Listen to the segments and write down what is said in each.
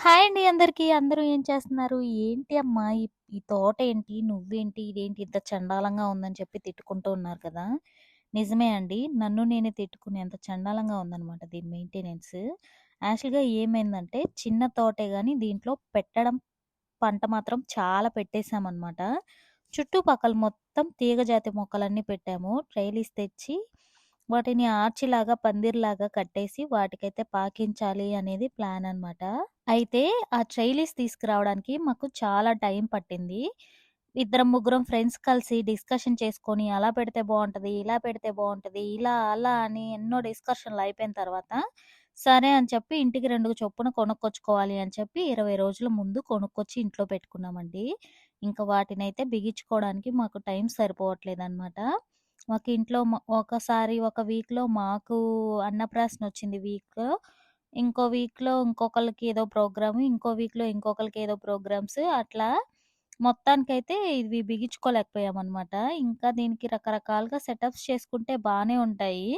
Hi అండి అందరికీ. అందరూ ఏం చేస్తున్నారు? ఏంటి అమ్మా ఈ ఈ తోటేంటి? నువ్వేంటి? ఇదేంటి ఇంత చండాలంగా ఉందని చెప్పి తిట్టుకుంటూ ఉన్నారు కదా! నిజమే అండి. నన్ను నేనే తిట్టుకునేంత చండాలంగా ఉందన్నమాట దీని మెయింటెనెన్స్. యాక్చువల్‌గా ఏమైందంటే చిన్న తోటే కానీ దీంట్లో పెట్టడం పంట మాత్రం చాలా పెట్టేశామన్నమాట చుట్టుపక్కల మొత్తం తీగజాతి మొక్కలన్నీ పెట్టాము. ట్రైలీస్ తెచ్చి వాటిని ఆర్చిలాగా, పందిర్లాగా కట్టేసి వాటికైతే పాకించాలి అనేది ప్లాన్ అనమాట. అయితే ఆ ట్రైలీస్ తీసుకురావడానికి మాకు చాలా టైం పట్టింది. ఇద్దరం, ముగ్గురం ఫ్రెండ్స్ కలిసి డిస్కషన్ చేసుకొని అలా పెడితే బాగుంటుంది ఇలా పెడితే బాగుంటుంది ఇలా, అలా అని ఎన్నో డిస్కషన్‌లు అయిపోయిన తర్వాత, సరే అని చెప్పి ఇంటికి రెండు చొప్పున కొనుక్కొచ్చుకోవాలి అని చెప్పి 20 రోజుల ముందు కొనుక్కొచ్చి ఇంట్లో పెట్టుకున్నామండి. ఇంకా వాటిని అయితే బిగించుకోవడానికి మాకు టైం సరిపోవట్లేదనమాట. మాకు ఇంట్లో ఒకసారి ఒక వీక్‌లో మాకు అన్నప్రాసన వచ్చింది వీక్‌లో. ఇంకో వీక్‌లో ఇంకొకరికి ఏదో ప్రోగ్రామ్ ఇంకో వీక్‌లో ఇంకొకరికి ఏదో ప్రోగ్రామ్స్ అట్లా మొత్తానికైతే ఇవి బిగించుకోలేకపోయామనమాట. ఇంకా దీనికి రకరకాలుగా సెటప్స్ చేసుకుంటే బాగానే ఉంటాయి.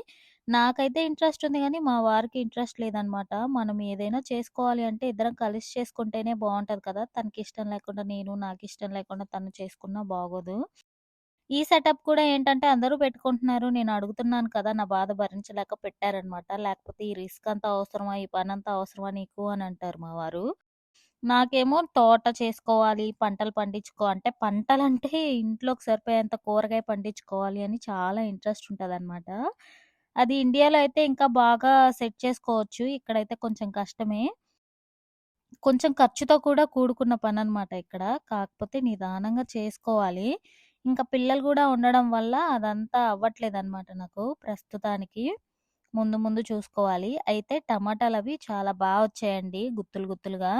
నాకైతే ఇంట్రెస్ట్ ఉంది కానీ మా వారికి ఇంట్రెస్ట్ లేదనమాట. మనం ఏదైనా చేసుకోవాలి అంటే ఇద్దరం కలిసి చేసుకుంటేనే బాగుంటుంది కదా! తనకి ఇష్టం లేకుండా నేను, నాకు ఇష్టం లేకుండా తను చేసుకున్నా బాగోదు. ఈ సెటప్ కూడా ఏంటంటే అందరూ పెట్టుకుంటున్నారు. నేను అడుగుతున్నాను కదా! నా బాధ భరించలేక పెట్టారనమాట. లేకపోతే ఈ రిస్క్ అంతా అవసరమా? ఈ పని అంతా అవసరమా నీకు అని అంటారు మా వారు. నాకేమో తోట చేసుకోవాలి, పంటలు పండించుకో అంటే పంటలంటే ఇంట్లోకి సరిపోయేంత కూరగాయ పండించుకోవాలి అని చాలా ఇంట్రెస్ట్ ఉంటదనమాట. అది ఇండియాలో అయితే ఇంకా బాగా సెట్ చేసుకోవచ్చు. ఇక్కడైతే కొంచెం కష్టమే. కొంచెం ఖర్చుతో కూడా కూడుకున్న పని అనమాట ఇక్కడ. కాకపోతే నిదానంగా చేసుకోవాలి. ఇంకా పిల్లలు కూడా ఉండడం వల్ల అదంతా అవ్వట్లేదు అనమాట నాకు ప్రస్తుతానికి. ముందు ముందు చూసుకోవాలి. అయితే టమాటాలు అవి చాలా బాగా వచ్చాయండి గుత్తులు గుత్తులుగా.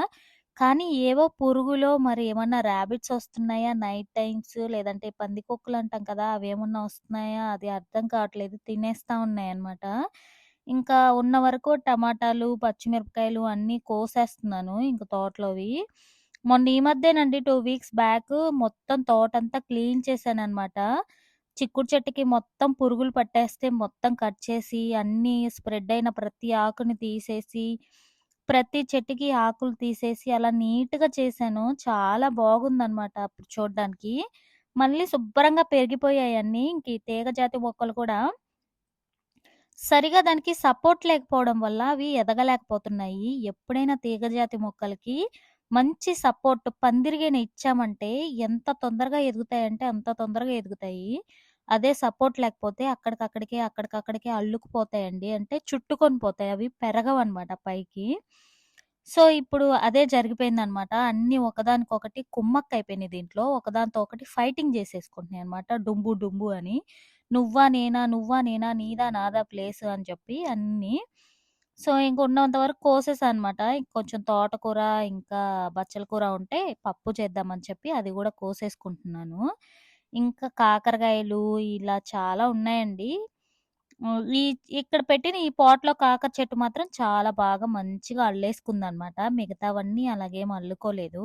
కానీ ఏవో పురుగులో మరి ఏమన్నా ర్యాబిట్స్ వస్తున్నాయా నైట్ టైమ్స్ లేదంటే పందికొక్కులు అంటాం కదా! అవి ఏమన్నా వస్తున్నాయా అది అర్థం కావట్లేదు. తినేస్తా ఉన్నాయన్నమాట. ఇంకా ఉన్న వరకు టమాటాలు, పచ్చిమిరపకాయలు అన్నీ కోసేస్తున్నాను ఇంకా తోటలోవి. మొన్న ఈ మధ్యనండి టూ వీక్స్ బ్యాక్ మొత్తం తోటంతా క్లీన్ చేశాననమాట. చిక్కుడు చెట్టుకి మొత్తం పురుగులు పట్టేస్తే మొత్తం కట్ చేసి అన్నీ స్ప్రెడ్ అయిన ప్రతి ఆకుని తీసేసి, ప్రతి చెట్టుకి ఆకులు తీసేసి అలా నీట్‌గా చేశాను. చాలా బాగుందనమాట అప్పుడు చూడడానికి మళ్ళీ శుభ్రంగా పెరిగిపోయాయి అన్ని ఇంక తీగ జాతి మొక్కలు కూడా సరిగా దానికి సపోర్ట్ లేకపోవడం వల్ల అవి ఎదగలేకపోతున్నాయి. ఎప్పుడైనా తీగజాతి మొక్కలకి మంచి సపోర్ట్ పందిరిగాన ఇచ్చామంటే ఎంత తొందరగా ఎదుగుతాయంటే అంత తొందరగా ఎదుగుతాయి. అదే సపోర్ట్ లేకపోతే అక్కడికక్కడికే, అక్కడికక్కడికే అల్లుకుపోతాయండి. అంటే చుట్టుకొని పోతాయి. అవి పెరగవన్నమాట పైకి. సో, ఇప్పుడు అదే జరిగిపోయిందనమాట. అన్ని ఒకదానికొకటి కుమ్మక్కయిపోయినాయి దీంట్లో. ఒకదానితో ఒకటి ఫైటింగ్ చేసేసుకుంటున్నాయి అనమాట డుంబు డుంబు అని. నువ్వా నేనా, నువ్వా నేనా, నీదా నాదా ప్లేస్ అని చెప్పి అన్నీ. సో, ఇంక ఉన్నంత వరకు కోసేసా అనమాట. ఇంకొంచెం తోటకూర, ఇంకా బచ్చల కూర ఉంటే పప్పు చేద్దామని చెప్పి అది కూడా కోసేసుకుంటున్నాను. ఇంకా కాకరకాయలు ఇలా చాలా ఉన్నాయండి. ఈ ఇక్కడ పెట్టిన ఈ పాట్‌లో కాకర చెట్టు మాత్రం చాలా బాగా మంచిగా అల్లేసుకుందనమాట. మిగతావన్నీ అలాగేం అల్లుకోలేదు.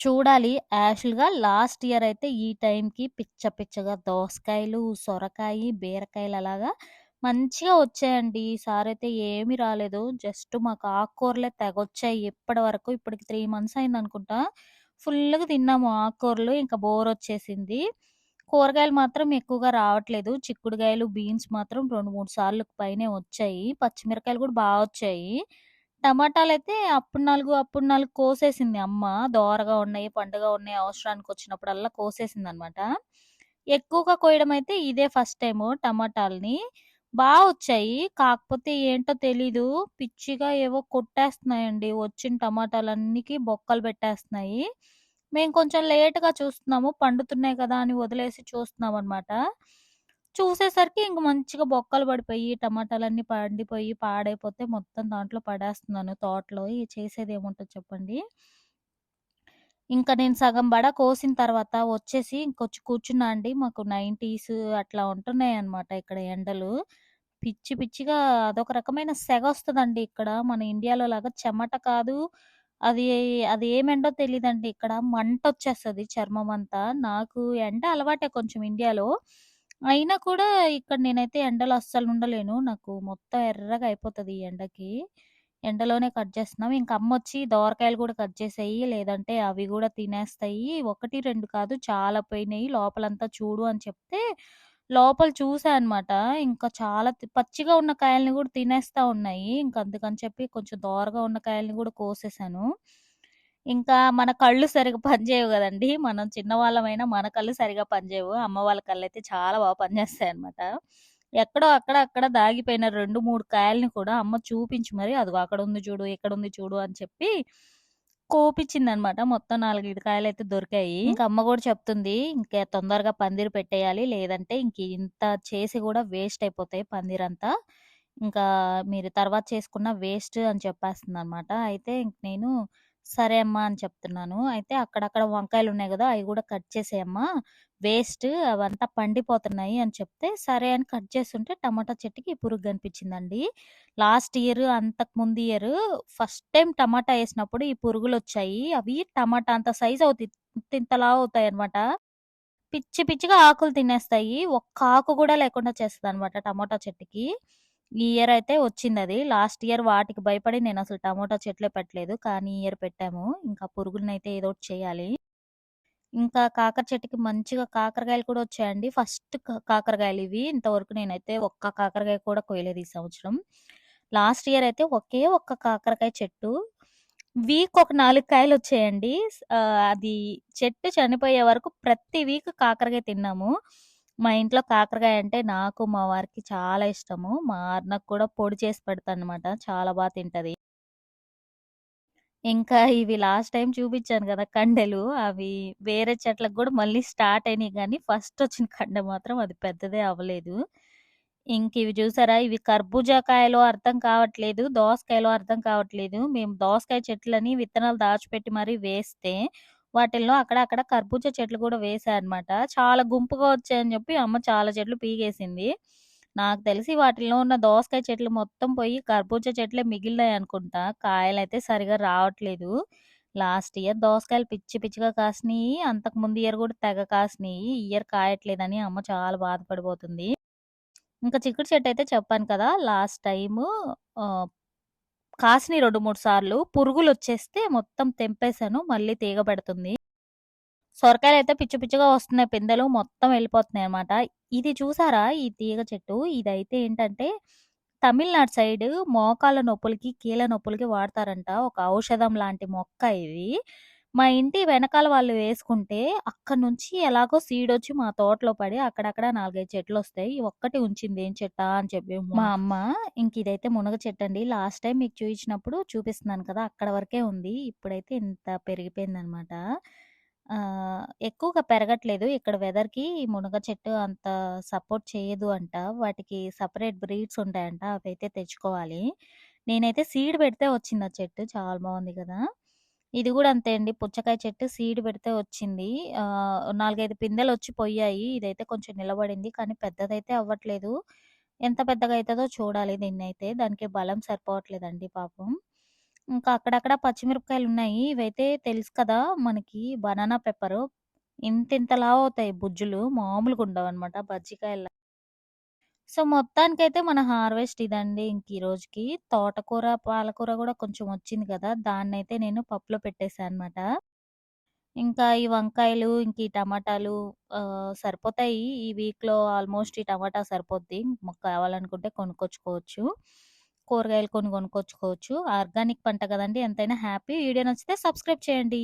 చూడాలి. యాక్చువల్‌గా లాస్ట్ ఇయర్ అయితే ఈ టైంకి పిచ్చ పిచ్చగా దోసకాయలు, సొరకాయి, బీరకాయలు అలాగా మంచిగా వచ్చాయండి. ఈసారైతే ఏమీ రాలేదు. జస్ట్ మాకు ఆకుకూరలే తెగొచ్చాయి ఇప్పటి వరకు. ఇప్పటికి త్రీ మంత్స్ అయిందనుకుంటా. ఫుల్గా తిన్నాము ఆకుకూరలు. ఇంకా బోర్ వచ్చేసింది కూరగాయలు మాత్రం ఎక్కువగా రావట్లేదు. చిక్కుడుకాయలు బీన్స్ మాత్రం 2, 3 సార్లు పైనే వచ్చాయి. పచ్చిమిరకాయలు కూడా బాగా వచ్చాయి. టమాటాలు అయితే అప్పుడు నాలుగు అప్పుడు నాలుగు కోసేసింది అమ్మ. దోరగా ఉన్నాయి, పండుగా ఉన్నాయి అవసరానికి వచ్చినప్పుడల్లా కోసేసింది అనమాట ఎక్కువగా కోయడం అయితే ఇదే ఫస్ట్ టైము టమాటాలని. బా వచ్చాయి. కాకపోతే ఏంటో తెలీదు. పిచ్చిగా ఏవో కొట్టేస్తున్నాయండి. వచ్చిన టమాటాలన్నికి బొక్కలు పెట్టేస్తున్నాయి. మేము కొంచెం లేట్‌గా చూస్తున్నాము. పండుతున్నాయి కదా! అని వదిలేసి చూస్తున్నాం అనమాట చూసేసరికి ఇంక మంచిగా బొక్కలు పడిపోయి, టమాటాలన్నీ పండిపోయి, పాడైపోతే మొత్తం దాంట్లో పడేస్తున్నాను తోటలో. చేసేది ఏముంటుంది చెప్పండి. ఇంకా నేను సగం బడ కోసిన తర్వాత వచ్చేసి ఇంకొచ్చి కూర్చున్నా అండి. మాకు 90స్ అట్లా ఉంటున్నాయి అనమాట ఇక్కడ ఎండలు. పిచ్చి పిచ్చిగా అదొక రకమైన సెగ వస్తుందండి ఇక్కడ. మన ఇండియాలో లాగా చెమట కాదు. అది అది ఏమెండో తెలియదండి ఇక్కడ. మంట వచ్చేస్తుంది చర్మం అంతా నాకు ఎండ అలవాటే కొంచెం ఇండియాలో. అయినా కూడా ఇక్కడ నేనైతే ఎండలు అస్సలు ఉండలేను. నాకు మొత్తం ఎర్రగా అయిపోతుంది ఈ ఎండకి. ఎండలోనే కట్ చేస్తున్నాం. ఇంకా అమ్మ వచ్చి దోరకాయలు కూడా కట్ చేసేయి, లేదంటే అవి కూడా తినేస్తాయి. 1, 2 కాదు చాలా పోయినాయి. లోపలంతా చూడు అని చెప్తే, లోపల చూసా అనమాట. ఇంకా చాలా పచ్చిగా ఉన్న కాయల్ని కూడా తినేస్తా ఉన్నాయి. ఇంకా అందుకని చెప్పి కొంచెం దోరగా ఉన్న కాయల్ని కూడా కోసేసాను. ఇంకా మన కళ్ళు సరిగా పనిచేయవు కదండి మనం చిన్నవాళ్ళమైనా మన కళ్ళు సరిగా పనిచేయవు. అమ్మ వాళ్ళ కళ్ళు అయితే చాలా బాగా పనిచేస్తాయన్నమాట. ఎక్కడో అక్కడ, అక్కడ దాగిపోయిన 2, 3 కాయల్ని కూడా అమ్మ చూపించి మరి అదిగో అక్కడుంది చూడు, ఇక్కడుంది చూడు అని చెప్పి కోపిచ్చిందనమాట. మొత్తం 4, 5 కాయలైతే దొరికాయి. ఇంక అమ్మ గూడా చెప్తుంది, "ఇంక తొందరగా పందిరి పెట్టేయాలి. లేదంటే ఇంక ఇంత చేసి గూడా వేస్ట్ అయిపోతాయి పందిరంతా. ఇంకా మీరు తర్వాత చేసుకున్న వేస్ట్" అని చెప్పేస్తుందనమాట. అయితే ఇంక నేను సరే అమ్మా అని చెప్తున్నాను. అయితే అక్కడక్కడ వంకాయలు ఉన్నాయి కదా అవి కూడా కట్ చేసేయమ్మా. వేస్ట్ అవంతా పండిపోతున్నాయి అని చెప్తే, సరే అని కట్ చేస్తుంటే టమాటా చెట్టుకి ఈ పురుగు కనిపించిందండి. లాస్ట్ ఇయర్, అంతకు ముందు ఇయర్ ఫస్ట్ టైం టమాటా వేసినప్పుడు ఈ పురుగులు వచ్చాయి అవి టమాటా అంత సైజ్ అవుతాయి. ఇంతింత అవుతాయి అనమాట పిచ్చి పిచ్చిగా ఆకులు తినేస్తాయి. ఒక్క ఆకు కూడా లేకుండా చేస్తదనమాట టమాటా చెట్టుకి. ఈ ఇయర్ అయితే వచ్చింది అది లాస్ట్ ఇయర్ వాటికి భయపడి నేను అసలు టమోటా చెట్లే పెట్టలేదు. కానీ ఇయర్ పెట్టాము. ఇంకా పురుగులనైతే ఏదో ఒకటి చేయాలి. ఇంకా కాకర చెట్టుకి మంచిగా కాకరకాయలు కూడా వచ్చాయండి. ఫస్ట్ కాకరకాయలు ఇవి ఇంతవరకు నేనైతే ఒక్క కాకరకాయ కూడా కొయ్యలేదు ఈ సంవత్సరం. లాస్ట్ ఇయర్ అయితే ఒకే ఒక్క కాకరకాయ చెట్టు. వీక్ ఒక నాలుగు కాయలు వచ్చాయండి అది చెట్టు చనిపోయే వరకు ప్రతి వీక్ కాకరకాయ తిన్నాము. మా ఇంట్లో కాకరకాయ అంటే నాకు, మా వారికి చాలా ఇష్టము. మా అన్నకు కూడా పొడి చేసి పెడతానన్నమాట. చాలా బాగా తింటది. ఇంకా ఇవి లాస్ట్ టైం చూపించాను కదా కండెలు. అవి వేరే చెట్లకు కూడా మళ్ళీ స్టార్ట్ అయినాయి కానీ ఫస్ట్ వచ్చిన కండె మాత్రం అది పెద్దదే అవ్వలేదు. ఇంకివి చూసారా? ఇవి కర్బూజా కాయలు అర్థం కావట్లేదు. దోసకాయలో అర్థం కావట్లేదు. మేము దోసకాయ చెట్లని విత్తనాలు దాచిపెట్టి మరీ వేస్తే, వాటిల్లో అక్కడ అక్కడ కర్బూజా చెట్లు కూడా వేశారనమాట చాలా గుంపుగా వచ్చాయని చెప్పి అమ్మ చాలా చెట్లు పీకేసింది. నాకు తెలిసి వాటిల్లో ఉన్న దోసకాయ చెట్లు మొత్తం పోయి కర్బూజా చెట్లే మిగిలినాయి అనుకుంటా కాయలు అయితే సరిగా రావట్లేదు. లాస్ట్ ఇయర్ దోసకాయలు పిచ్చి పిచ్చిగా కాసినాయి అంతకు ముందు ఇయర్ కూడా తెగ కాసినాయి ఇయర్ కాయట్లేదని అమ్మ చాలా బాధపడిపోతుంది. ఇంకా చిక్కుడు చెట్టు అయితే చెప్పాను కదా! లాస్ట్ టైము కాసిని రెండు మూడు సార్లు పురుగులు వచ్చేస్తే మొత్తం తెంపేసాను. మళ్ళీ తీగ పెడుతుంది. అయితే పిచ్చి పిచ్చిగా వస్తున్నాయి పిందెలు. మొత్తం వెళ్ళిపోతున్నాయి అనమాట ఇది చూసారా? ఈ తీగ చెట్టు. ఇదైతే ఏంటంటే, తమిళనాడు సైడ్ మోకాళ్ళ నొప్పులకి, కీళ్ళ నొప్పులకి వాడతారంట. ఒక ఔషధం లాంటి మొక్క ఇది. మా ఇంటి వెనకాల వాళ్ళు వేసుకుంటే, అక్కడి నుంచి ఎలాగో సీడొచ్చి మా తోటలో పడి అక్కడక్కడ 4, 5 చెట్లొస్తాయి. ఈ ఒక్కటి ఉంచింది ఏం చెట్టా అని చెప్పి మా అమ్మ. ఇంక ఇదైతే మునగ చెట్టండి. లాస్ట్ టైమ్ మీకు చూయించినప్పుడు చూపిస్తున్నాను కదా! అక్కడ వరకే ఉంది. ఇప్పుడైతే ఇంత పెరిగిపోయిందనమాట. ఆహ్, ఎక్కువగా పెరగట్లేదు. ఇక్కడ వెదర్‌కి మునగ చెట్టు అంత సపోర్ట్ చేయదు అంట. వాటికి సెపరేట్ బ్రీడ్స్ ఉంటాయంట. అవైతే తెచ్చుకోవాలి. నేనైతే సీడ్ పెడితే వచ్చింది ఆ చెట్టు. చాలా బావుంది కదా! ఇది కూడా అంతే అండి. పుచ్చకాయ చెట్టు సీడ్ పెడితే వచ్చింది. ఆహ్, 4, 5 పిందెలొచ్చి పొయ్యాయి. ఇదైతే కొంచెం నిలబడింది. కానీ పెద్దదైతే అవ్వట్లేదు. ఎంత పెద్దగా అవుతుందో చూడాలి దీన్ని అయితే దానికి బలం సరిపోవట్లేదండి పాపం. ఇంకా అక్కడక్కడ పచ్చిమిరపకాయలు ఉన్నాయి ఇవైతే తెలుసు కదా! మనకి బనానా పెప్పరు. ఇంతింత అవుతాయి బుజ్జులు. మామూలుగా ఉండవు అనమాట బజ్జికాయల్లా. సో, మొత్తానికైతే మన హార్వెస్ట్ ఇదండి ఇంక ఈ రోజుకి. తోటకూర, పాలకూర కూడా కొంచెం వచ్చింది కదా! దాన్ని అయితే నేను పప్పులో పెట్టేశాను అనమాట. ఇంకా ఈ వంకాయలు, ఇంక ఈ టమాటాలు సరిపోతాయి. ఈ వీక్‌లో ఆల్మోస్ట్ ఈ టమాటా సరిపోద్ది. కావాలనుకుంటే కొనుక్కొచ్చుకోవచ్చు. కూరగాయలు కొన్ని కొనుక్కొచ్చుకోవచ్చు. ఆర్గానిక్ పంట కదండి ఎంతైనా హ్యాపీ. వీడియో నచ్చితే సబ్స్క్రైబ్ చేయండి.